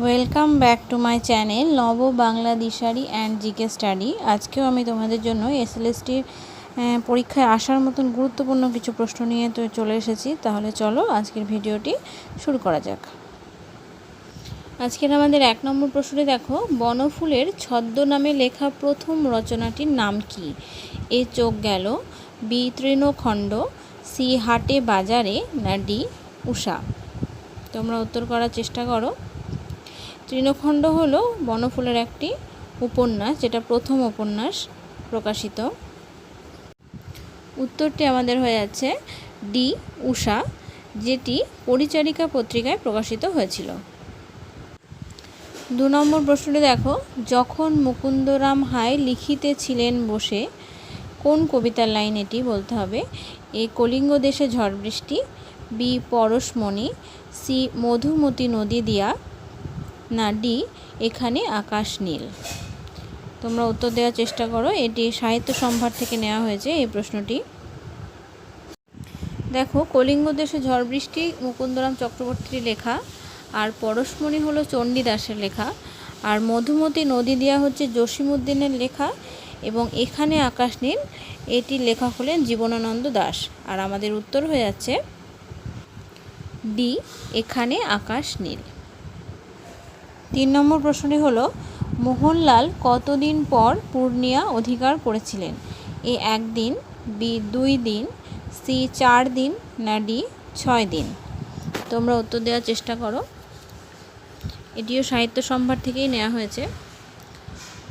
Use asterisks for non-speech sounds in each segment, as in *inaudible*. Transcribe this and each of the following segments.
Welcome back to my channel Naba Bangla Dishari and GK study আজকেও আমি তোমাদের জন্য এসএলএসটির পরীক্ষায় আসার মতন গুরুত্বপূর্ণ কিছু প্রশ্ন নিয়ে তো চলে এসেছি। তাহলে চলো আজকের ভিডিওটি শুরু করা যাক। আজকের আমাদের এক নম্বর প্রশ্নটি দেখো, বনফুলের ছদ্ম নামে লেখা প্রথম রচনাটির নাম কি? এ চোখ গেল, বি তৃণখণ্ড, সি হাটে বাজারে, না ডি উষা? তোমরা উত্তর করার চেষ্টা করো। তৃণখণ্ড হলো বনফুলের একটি উপন্যাস, যেটা প্রথম উপন্যাস প্রকাশিত। উত্তরটি আমাদের হয়ে যাচ্ছে ডি উষা, যেটি পরিচারিকা পত্রিকায় প্রকাশিত হয়েছিল। দু নম্বর প্রশ্নটি দেখো, যখন মুকুন্দরাম হাই লিখিতেছিলেন বসে, কোন কবিতার লাইন এটি বলতে হবে? এ কলিঙ্গ দেশে ঝড় বৃষ্টি, বি পরশমণি, সি মধুমতি নদী দিয়া না ডি, এখানে আকাশ নীল। তোমরা উত্তর দেওয়ার চেষ্টা করো, এটি সাহিত্য সম্ভার থেকে নেওয়া হয়েছে এই প্রশ্নটি। দেখো, কলিঙ্গ দেশে ঝড় বৃষ্টি, মুকুন্দরাম চক্রবর্তীর লেখা, আর পরশমণি হলো চণ্ডীদাসের লেখা, আর মধুমতি নদী দেওয়া হচ্ছে জসিমুদ্দিনের লেখা, এবং এখানে আকাশ নীল এটির লেখক হলেন জীবনানন্দ দাস। আর আমাদের উত্তর হয়ে যাচ্ছে, ডি, এখানে আকাশ নীল। তিন নম্বর প্রশ্নটি হলো, মোহনলাল কতদিন পর পূর্ণিয়া অধিকার করেছিলেন? এ একদিন বি দুই দিন, সি চার দিন, না ডি ছয় দিন? তোমরা উত্তর দেওয়ার চেষ্টা করো। এটিও সাহিত্য সম্ভার থেকেই নেওয়া হয়েছে।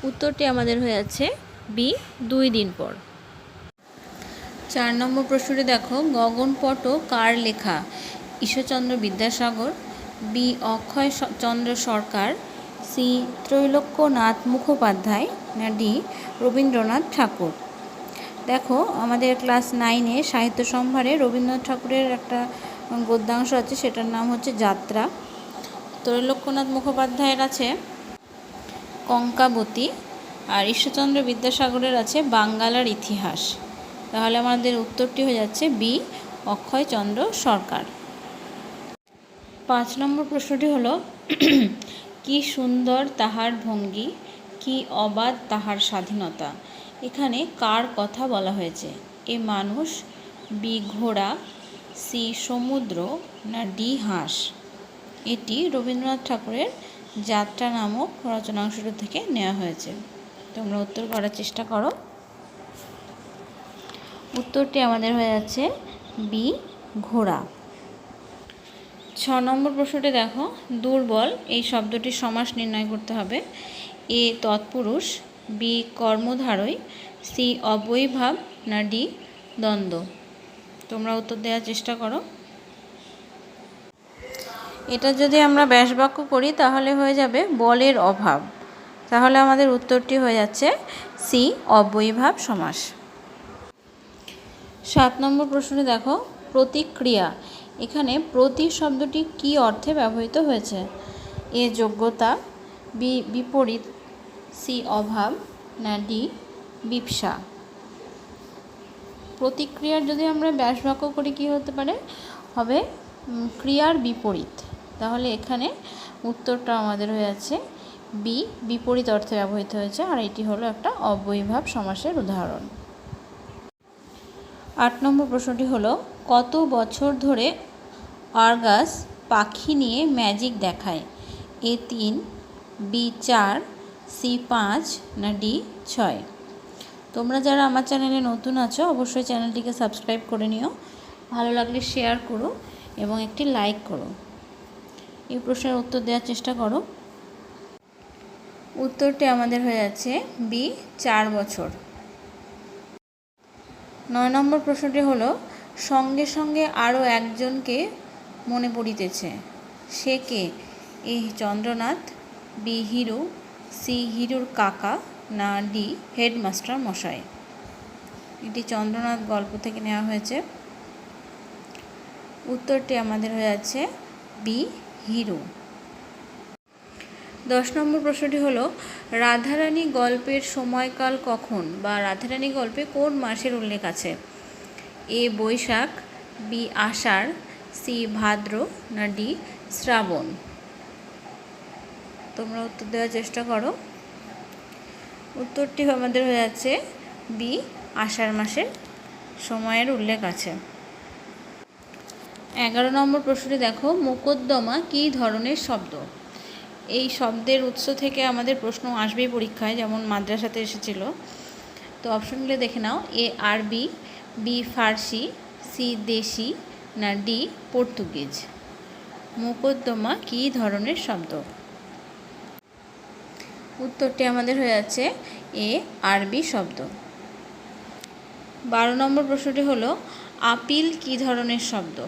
উত্তরটি আমাদের হয়ে যাচ্ছে, বি দুই দিন পর। চার নম্বর প্রশ্নটি দেখো, গগনপট কার লেখা? ঈশ্বরচন্দ্র বিদ্যাসাগর বি. অক্ষয় চন্দ্র সরকার, সি. ত্রৈলোক্যনাথ মুখোপাধ্যায় না ডি. রবীন্দ্রনাথ ঠাকুর। দেখো, আমাদের ক্লাস নাইনে সাহিত্য সম্ভারে রবীন্দ্রনাথ ঠাকুরের একটা গদ্যাংশ আছে, সেটার নাম হচ্ছে যাত্রা। ত্রৈলোক্যনাথ মুখোপাধ্যায়ের আছে কঙ্কাবতী আর ঈশ্বরচন্দ্র বিদ্যাসাগরের আছে বাঙ্গালার ইতিহাস। তাহলে আমাদের উত্তরটি হয়ে যাচ্ছে বি. অক্ষয়চন্দ্র সরকার। পাঁচ নম্বর প্রশ্নটি হলো, *clears throat* কি সুন্দর তাহার ভঙ্গি, কি অবাধ তাহার স্বাধীনতা। এখানে কার কথা বলা হয়েছে? এ মানুষ, বি ঘোড়া, সি সমুদ্র, না ডি হাঁস? এটি রবীন্দ্রনাথ ঠাকুরের যাত্রা নামক রচনাংশটি থেকে নেওয়া হয়েছে। তোমরা উত্তর করার চেষ্টা করো। উত্তরটি আমাদের হয়ে যাচ্ছে বি ঘোড়া। ছ নম্বর প্রশ্নটি দেখো। দুর্বল, এই শব্দটির সমাস নির্ণয় করতে হবে। এ তৎপুরুষ, বি কর্মধারয় সি অবৈভাব, না ডি দ্বন্দ্ব। তোমরা উত্তর দেওয়ার চেষ্টা করো। এটা যদি আমরা ব্যাসবাক্য করি, তাহলে হয়ে যাবে বলের অভাব। তাহলে আমাদের উত্তরটি হয়ে যাচ্ছে সি অবৈভাব সমাস। সাত নম্বর প্রশ্নে দেখো। প্রতিক্রিয়া এখানে প্রতি শব্দটি কি অর্থে ব্যবহৃত হয়েছে? এ যোগ্যতা, বি বিপরীত, সি অভাব, না ডি বিপসা। প্রতিক্রিয়ার যদি আমরা ব্যাসবাক্য করি কি হতে পারে? হবে ক্রিয়ার বিপরীত। তাহলে এখানে উত্তরটা আমাদের হয়ে আছে, বি বিপরীত অর্থে ব্যবহৃত হয়েছে, আর এটি হলো একটা অবৈভাব সমাসের উদাহরণ। আট নম্বর প্রশ্নটি হলো, কত বছর ধরে আর্গাস পাখি নিয়ে ম্যাজিক দেখায়। এ তিন, বি চার, সি পাঁচ না ডি ছয়। তোমরা যারা আমার চ্যানেলে নতুন আছো, অবশ্যই চ্যানেলটিকে সাবস্ক্রাইব করে নিও। ভালো লাগলে শেয়ার করো এবং একটি লাইক করো। এই প্রশ্নের উত্তর দেওয়ার চেষ্টা করো। উত্তরটি আমাদের হয়ে যাচ্ছে বি, চার বছর। নয় নম্বর প্রশ্নটি হলো, সঙ্গে সঙ্গে আরও একজনকে মনে পড়িতেছে। সে কে? A Chandranath B Hiru, C হিরুর কাকা, না ডি হেডমাস্টার মশাই। এটি চন্দ্রনাথ গল্প থেকে নেওয়া হয়েছে। উত্তরটি আমাদের হয়ে যাচ্ছে বি হিরু। দশ নম্বর প্রশ্নটি হলো, রাধারানী গল্পের সময়কাল কখন বা রাধারানী গল্পে কোন মাসের উল্লেখ আছে? A Baishakh, B Ashar C Bhadra না ডি শ্রাবণ। তোমরা উত্তর দেওয়ার চেষ্টা করো। উত্তরটি আমাদের হয়ে যাচ্ছে বি, আষাঢ় মাসের সময়ের উল্লেখ আছে। এগারো নম্বর প্রশ্নটি দেখো, মোকদ্দমা কী ধরনের শব্দ? এই শব্দের উৎস থেকে আমাদের প্রশ্ন আসবেই পরীক্ষায়, যেমন মাদ্রাসাতে এসেছিল। তো অপশনগুলো দেখে নাও, এ আরবি বি ফার্সি, সি দেশি না ডি, পর্তুগিজ। মোকদ্দমা কী ধরনের শব্দ? উত্তরটি আমাদের হয়ে যাচ্ছে এ, আরবি শব্দ। বারো নম্বর প্রশ্নটি হলো, আপিল কী ধরনের শব্দ?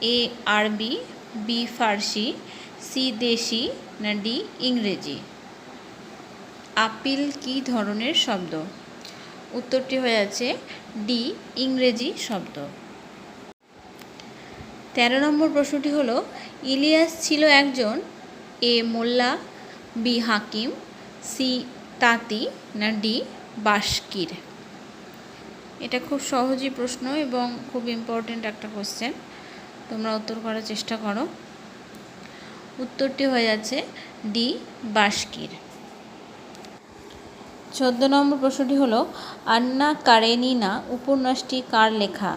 এ, আরবি, বি, ফার্সি, সি, দেশি, না ডি, ইংরেজি। আপিল কী ধরনের শব্দ? উত্তরটি হয়ে যাচ্ছে ডি, ইংরেজি শব্দ। তেরো নম্বর প্রশ্নটি হলো, ইলিয়াস ছিল একজন এ মোল্লা, বি হাকিম, সি তাঁতি, না ডি বাস্কির এটা খুব সহজই প্রশ্ন এবং খুব ইম্পর্টেন্ট একটা কোশ্চেন তোমরা উত্তর করার চেষ্টা করো। উত্তরটি হয়ে যাচ্ছে ডি বাস্কির চোদ্দ নম্বর প্রশ্নটি হলো, আন্না কারেনিনা উপন্যাসটি কার লেখা?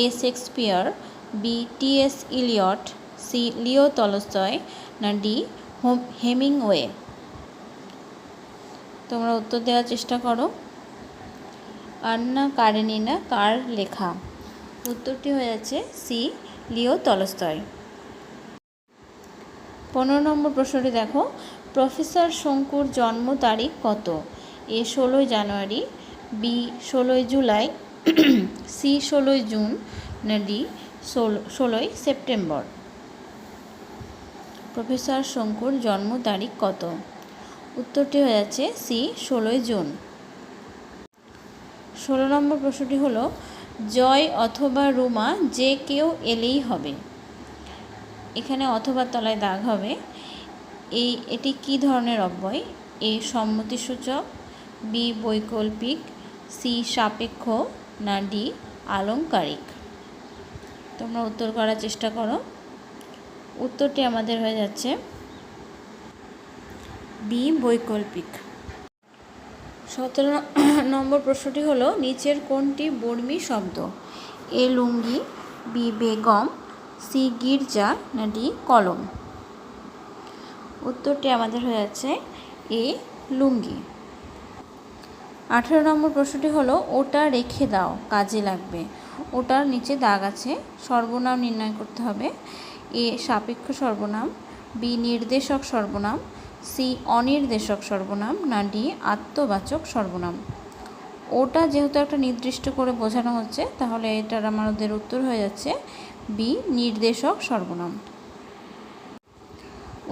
A Shakespeare B T S Eliot C Leo Tolstoy না ডি হোম হেমিংওয়ে তোমরা উত্তর দেওয়ার চেষ্টা করো। আন্না কারেনিনা, কার লেখা? উত্তরটি হয়ে যাচ্ছে সি লিও তলস্তয় পনেরো নম্বর প্রশ্নটি দেখো। প্রফেসর শঙ্কুর জন্ম তারিখ কত? এ ষোলোই জানুয়ারি, বি ষোলোই জুলাই, *clears throat* সি ষোলোই জুন, না ডি ষোলোই সেপ্টেম্বর। প্রফেসর শঙ্কুর জন্ম তারিখ কত? উত্তরটি হয়ে যাচ্ছে সি, ষোলোই জুন। ষোলো নম্বর প্রশ্নটি হলো, জয় অথবা রুমা যে কেউ এলেই হবে। এখানে অথবা তলায় দাগ হবে। এই, এটি কি ধরনের অব্যয়? এ, সম্মতিসূচক, বি, বৈকল্পিক, সি, সাপেক্ষ, না ডি, আলংকারিক। তোমরা উত্তর করার চেষ্টা করো। উত্তরটি আমাদের হয়ে যাচ্ছে বি, বৈকল্পিক। সতেরো নম্বর প্রশ্নটি হলো, নিচের কোনটি বর্মী শব্দ? এ, লুঙ্গি, বি, বেগম, সি, গির্জা, না ডি, কলম? উত্তরটি আমাদের হয়ে যাচ্ছে এ, লুঙ্গি। আঠেরো নম্বর প্রশ্নটি হলো, ওটা রেখে দাও, কাজে লাগবে। ওটার নিচে দাগ আছে, সর্বনাম নির্ণয় করতে হবে। এ সাপেক্ষ সর্বনাম, বি নির্দেশক সর্বনাম, সি অনির্দেশক সর্বনাম, না ডি আত্মবাচক সর্বনাম। ওটা যেহেতু একটা নির্দিষ্ট করে বোঝানো হচ্ছে, তাহলে এটার আমাদের উত্তর হয়ে যাচ্ছে বি নির্দেশক সর্বনাম।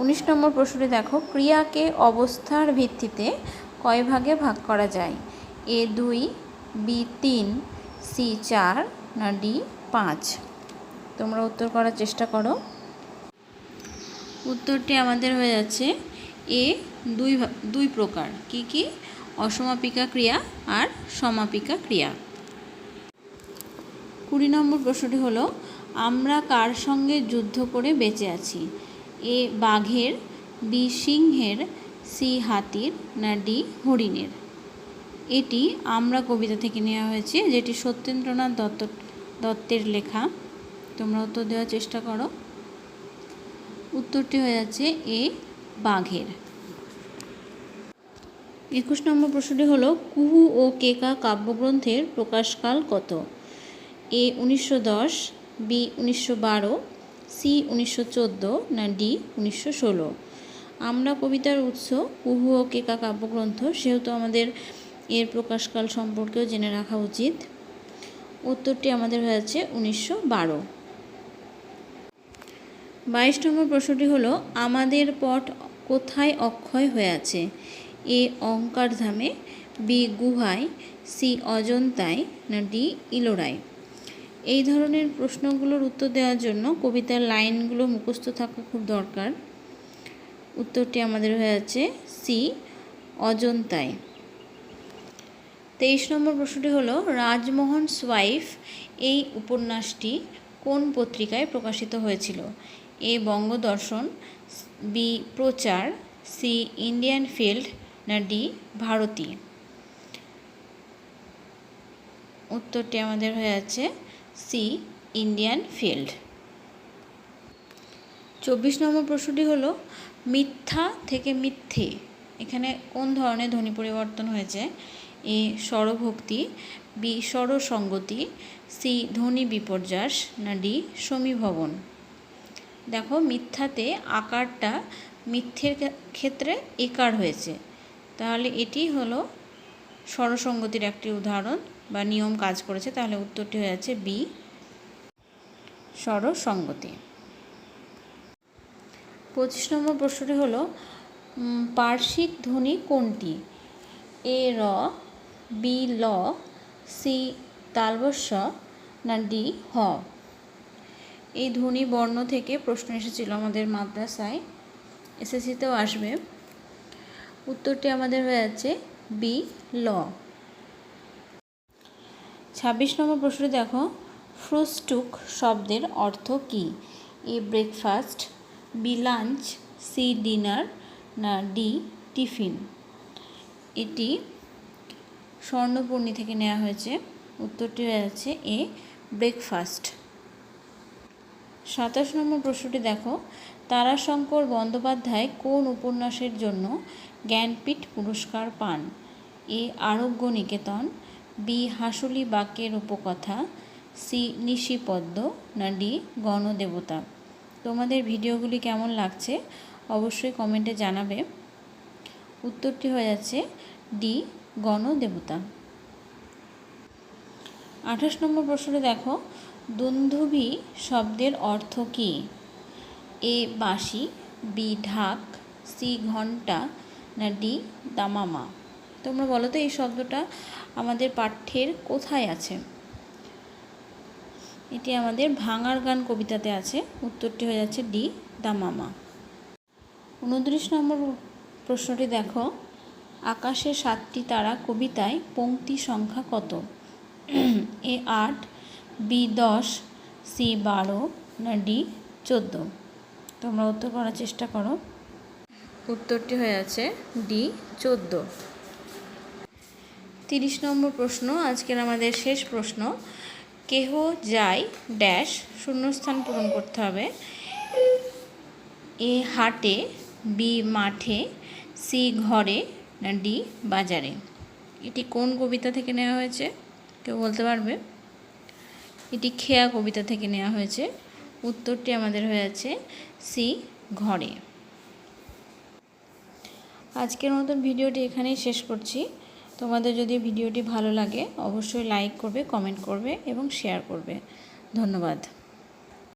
উনিশ নম্বর প্রশ্নটি দেখো, ক্রিয়াকে অবস্থার ভিত্তিতে কয় ভাগে ভাগ করা যায়? এ দুই, বি তিন, সি চার না ডি পাঁচ। তোমরা উত্তর করার চেষ্টা করো। উত্তরটি আমাদের হয়ে যাচ্ছে এ দুই দুই প্রকার। কি কি? অসমাপিকা ক্রিয়া আর সমাপিকা ক্রিয়া। কুড়ি নম্বর প্রশ্নটি হলো, আমরা কার সঙ্গে যুদ্ধ করে বেঁচে আছি? এ বাঘের, বি সিংহের, সি হাতির, না ডি হরিণের? এটি আমরা কবিতা থেকে নেওয়া হয়েছে, যেটি সত্যেন্দ্রনাথ দত্ত দত্তের লেখা। তোমরা উত্তর দেওয়ার চেষ্টা করো। উত্তরটি হয়ে যাচ্ছে এ, বাঘের। একুশ নম্বর প্রশ্নটি হলো, কুহু ও কেকা কাব্যগ্রন্থের প্রকাশকাল কত? এ, উনিশশো দশ, বি, উনিশশো বারো, সি, উনিশশো চোদ্দ, না ডি, উনিশশো ষোলো। আমরা কবিতার উৎস কুহু ও কেকা কাব্যগ্রন্থ, সেহেতু আমাদের এর প্রকাশকাল সম্পর্কেও জেনে রাখা উচিত। উত্তরটি আমাদের হয়ে যাচ্ছে উনিশশো বারো। বাইশ নম্বর প্রশ্নটি হলো, আমাদের পট কোথায় অক্ষয় হয়ে আছে এ অঙ্কারধামে, বি গুহায়, সি অজন্তায়, না ডি ইলোরায়? এই ধরনের প্রশ্নগুলোর উত্তর দেওয়ার জন্য কবিতার লাইনগুলো মুখস্থ থাকা খুব দরকার। উত্তরটি আমাদের হয়ে আছে সি অজন্তায়। তেইশ নম্বর প্রশ্নটি হলো রাজমোহন সোয়াইফ এই উপন্যাসটি কোন পত্রিকায় প্রকাশিত হয়েছিল? A Bangadarshan, B Prachar, C Indian Field, না ডি ভারতী? উত্তরটি আমাদের হয়ে আছে সি ইন্ডিয়ান ফিল্ড। চব্বিশ নম্বর প্রশ্নটি হলো, মিথ্যা থেকে মিথ্যে, এখানে কোন ধরনের ধ্বনি পরিবর্তন হয়েছে? এ স্বরভক্তি, বি স্বরসঙ্গতি, সি ধ্বনি বিপর্যাস, না ডি সমীভবন। দেখো, মিথ্যাতে আকারটা মিথ্যের ক্ষেত্রে একার হয়েছে। তাহলে এটি হলো স্বরসঙ্গতির একটি উদাহরণ বা নিয়ম কাজ করেছে। তাহলে উত্তরটি হয়ে যাচ্ছে বি স্বরসঙ্গতি। পঁচিশ নম্বর প্রশ্নটি হলো পার্শ্বিক ধ্বনি কোনটি? এ, র বি ল, সি তালবস্য না ডি হ। এই ধ্বনি বর্ণ থেকে প্রশ্ন এসেছিল আমাদের মাদ্রাসায়। এসএসসিতেও আসবে। উত্তরটি আমাদের হয়ে যাচ্ছে বি ল। ছাব্বিশ নম্বর প্রশ্নটি দেখো। ফ্রুস্টুক শব্দের অর্থ কী? A breakfast, B lunch, C dinner, না ডি টিফিন? এটি স্বর্ণপূর্ণি থেকে নেওয়া হয়েছে। উত্তরটি হয়ে যাচ্ছে এ, ব্রেকফাস্ট। সাতাশ নম্বর প্রশ্নটি দেখো। তারাশঙ্কর বন্দ্যোপাধ্যায় কোন উপন্যাসের জন্য জ্ঞানপীঠ পুরস্কার পান? এ, আরোগ্য নিকেতন, বি, হাসুলি বাক্যের উপকথা, সি, নিশিপদ্ম, না ডি, গণদেবতা? তোমাদের ভিডিওগুলি কেমন লাগছে অবশ্যই কমেন্টে জানাবে। উত্তরটি হয়ে যাচ্ছে ডি গণদেবতা। আঠাশ নম্বর প্রশ্নটি দেখো দুন্ধুভি শব্দের অর্থ কী? এ, বাঁশি, বি, ঢাক, সি ঘণ্টা না ডি, দামামা। তোমরা বলো তো এই শব্দটা আমাদের পাঠ্যের কোথায় আছে? এটি আমাদের ভাঙার গান কবিতাতে আছে, উত্তরটি হয়ে যাচ্ছে ডি, দামামা। উনত্রিশ নম্বর প্রশ্নটি দেখো আকাশে সাতটি তারা কবিতায় পংক্তি সংখ্যা কত? এ আট, বি দশ, সি বারো, না ডি চোদ্দ? তোমরা উত্তর করার চেষ্টা করো। উত্তরটি হয়ে আছে ডি চোদ্দ। তিরিশ নম্বর প্রশ্ন, আজকের আমাদের শেষ প্রশ্ন। কেহ যায় ড্যাশ শূন্যস্থান পূরণ করতে হবে। এ হাটে, বি মাঠে, সি ঘরে না ডি, বাজারে। এটি কোন কবিতা থেকে নেওয়া হয়েছে? কেউ বলতে পারবে? এটি খেয়া কবিতা থেকে নেওয়া হয়েছে। উত্তরটি আমাদের হয়ে আছে সি, ঘরে। আজকের মতন ভিডিওটি এখানেই শেষ করছি। তোমাদের যদি ভিডিওটি ভালো লাগে, অবশ্যই লাইক করবে, কমেন্ট করবে এবং শেয়ার করবে। ধন্যবাদ।